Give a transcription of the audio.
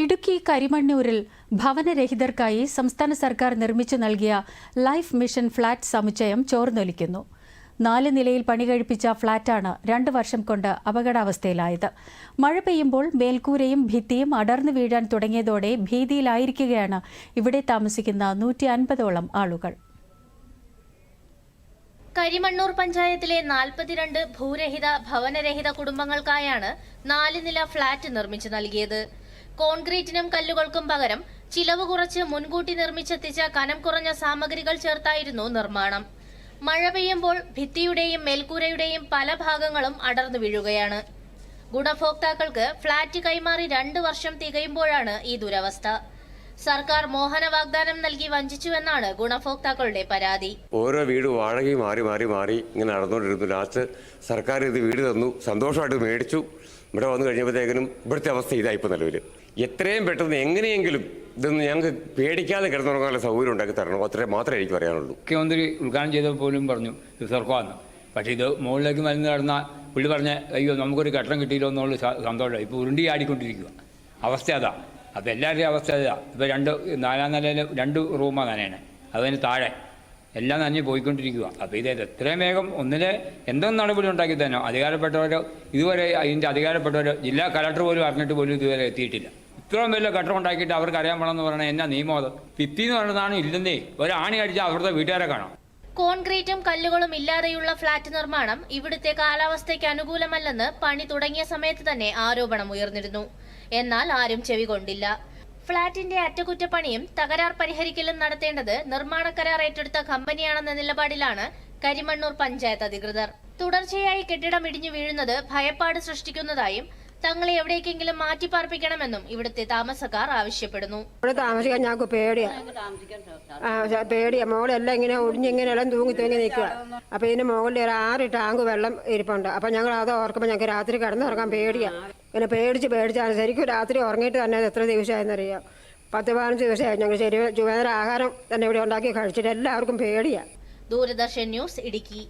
ഇടുക്കി കരിമണ്ണൂരിൽ ഭവനരഹിതർക്കായി സംസ്ഥാന സർക്കാർ നിർമ്മിച്ചു നൽകിയ ലൈഫ് മിഷൻ ഫ്ളാറ്റ് സമുച്ചയം ചോർന്നൊലിക്കുന്നു. നാല് നിലയിൽ പണി കഴിപ്പിച്ച ഫ്ളാറ്റാണ് രണ്ട് വർഷം കൊണ്ട് അപകടാവസ്ഥയിലായത്. മഴ പെയ്യുമ്പോൾ മേൽക്കൂരയും ഭിത്തിയും അടർന്നു വീഴാൻ തുടങ്ങിയതോടെ ഭീതിയിലായിരിക്കുകയാണ് ഇവിടെ താമസിക്കുന്ന നൂറ്റി അൻപതോളം ആളുകൾ. കരിമണ്ണൂർ പഞ്ചായത്തിലെ നാൽപ്പത്തിരണ്ട് ഭൂരഹിത ഭവനരഹിത കുടുംബങ്ങൾക്കായാണ് നാല് നില ഫ്ളാറ്റ് നിർമ്മിച്ചു നൽകിയത്. കോൺക്രീറ്റിനും കല്ലുകൾക്കും പകരം ചിലവ് കുറച്ച് മുൻകൂട്ടി നിർമ്മിച്ചെത്തിച്ച കനം കുറഞ്ഞ സാമഗ്രികൾ ചേർത്തായിരുന്നു നിർമ്മാണം. മഴ പെയ്യുമ്പോൾ ഭിത്തിയുടെയും മേൽക്കൂരയുടെയും പല ഭാഗങ്ങളും അടർന്നു വീഴുകയാണ്. ഗുണഭോക്താക്കൾക്ക് ഫ്ളാറ്റ് കൈമാറി രണ്ട് വർഷം തികയുമ്പോഴാണ് ഈ ദുരവസ്ഥ. സർക്കാർ മോഹന വാഗ്ദാനം നൽകി വഞ്ചിച്ചുവെന്നാണ് ഗുണഭോക്താക്കളുടെ പരാതി. ഓരോ വീട് വാടകയും മാറി മാറി മാറി ഇങ്ങനെ നടന്നുകൊണ്ടിരുന്നു. ലാസ്റ്റ് സർക്കാർ ഇത് വീട് തന്നു. സന്തോഷമായിട്ട് മേടിച്ചു. ഇവിടെ വന്നു കഴിഞ്ഞപ്പോഴത്തേക്കിനും ഇവിടുത്തെ അവസ്ഥ ഇതായിപ്പോ നിലവിൽ എത്രയും പെട്ടെന്ന് എങ്ങനെയെങ്കിലും ഇതൊന്ന് ഞങ്ങൾക്ക് പേടിക്കാതെ കിടന്നുറങ്ങാനുള്ള സൗകര്യം ഉണ്ടാക്കി തരണം. അത്രയും മാത്രമേ എനിക്ക് പറയാനുള്ളൂ. മുഖ്യമന്ത്രി ഉദ്ഘാടനം ചെയ്തപ്പോൾ പോലും പറഞ്ഞു ഇത് സ്വർഗമാണെന്ന് പക്ഷേ ഇത് മുകളിലേക്ക് മരുന്ന് കടന്ന പുള്ളി പറഞ്ഞ അയ്യോ നമുക്കൊരു കെട്ടണം കിട്ടിയില്ലോ എന്നുള്ള സന്തോഷമായി സന്തോഷം ഇപ്പോൾ ഉരുണ്ടി ആടിക്കൊണ്ടിരിക്കുക അവസ്ഥ അതാ. അപ്പോൾ എല്ലാവരുടെയും അവസ്ഥ അതാ. ഇപ്പോൾ രണ്ട് നാലാം നിലയിൽ രണ്ട് റൂമാണ് നനയാണ്. അതിന് താഴെ. എല്ലാം നനഞ്ഞ് പോയിക്കൊണ്ടിരിക്കുക അപ്പോൾ ഇത് എത്രയും വേഗം ഒന്നിലെ എന്തെങ്കിലും നടപടി ഉണ്ടാക്കി തന്നെ അധികാരപ്പെട്ടവരോ ഇതുവരെ അതിന്റെ അധികാരപ്പെട്ടവരോ ജില്ലാ കലക്ടർ പോലും അറിഞ്ഞിട്ട് പോലും ഇതുവരെ എത്തിയിട്ടില്ല. ഇത്രയും വലിയ ഘട്ടം ഉണ്ടാക്കിയിട്ട് അവർക്ക് അറിയാൻ വേണമെന്ന് പറഞ്ഞാൽ എന്നാ നിയമം അത്? ഭിത്തി എന്ന് പറയുന്നതാണ് ഇല്ലെന്നേ. ഒരാണി അടിച്ചാൽ അവരുടെ വീട്ടുകാരെ കാണാം. കോൺക്രീറ്റും കല്ലുകളും ഇല്ലാതെയുള്ള ഫ്ളാറ്റ് നിർമ്മാണം ഇവിടുത്തെ കാലാവസ്ഥയ്ക്ക് അനുകൂലമല്ലെന്ന് പണി തുടങ്ങിയ സമയത്ത് തന്നെ ആരോപണം ഉയർന്നിരുന്നു. എന്നാൽ ആരും ചെവി കൊണ്ടില്ല. ഫ്ളാറ്റിന്റെ അറ്റകുറ്റപ്പണിയും തകരാർ പരിഹരിക്കലും നടത്തേണ്ടത് നിർമ്മാണ കരാർ ഏറ്റെടുത്ത കമ്പനിയാണെന്ന നിലപാടിലാണ് കരിമണ്ണൂർ പഞ്ചായത്ത് അധികൃതർ. തുടർച്ചയായി കെട്ടിടം ഇടിഞ്ഞു വീഴുന്നത് ഭയപ്പാട് സൃഷ്ടിക്കുന്നതായും തങ്ങളെ എവിടേക്കെങ്കിലും മാറ്റി പാർപ്പിക്കണമെന്നും ഇവിടുത്തെ താമസക്കാർ ആവശ്യപ്പെടുന്നു. ഇവിടെ താമസിക്കാൻ ഞങ്ങൾക്ക് പേടിയാ. ആ പേടിയാ. മോളെല്ലാം ഇങ്ങനെ ഒടിഞ്ഞിങ്ങനെ എല്ലാം തൂങ്ങി തൂങ്ങി നിൽക്കുക അപ്പൊ ഇതിന് മുകളിൽ ഒരു ആറ് ടാങ്ക് വെള്ളം ഇരിപ്പുണ്ട്. അപ്പൊ ഞങ്ങൾ അത് ഓർക്കുമ്പോൾ ഞങ്ങൾക്ക് രാത്രി കിടന്നുറങ്ങാൻ പേടിയാ. ഇങ്ങനെ പേടിച്ച് പേടിച്ചാണ്. ശരിക്കും രാത്രി ഉറങ്ങിയിട്ട് തന്നെ എത്ര ദിവസമായെന്നറിയാം പത്ത് പതിനഞ്ച് ദിവസമായി ഞങ്ങൾ ശരി ചുവേദന ആഹാരം തന്നെ ഇവിടെ ഉണ്ടാക്കി കഴിച്ചിട്ട് എല്ലാവർക്കും പേടിയാ. ദൂരദർശൻ ന്യൂസ് ഇടുക്കി.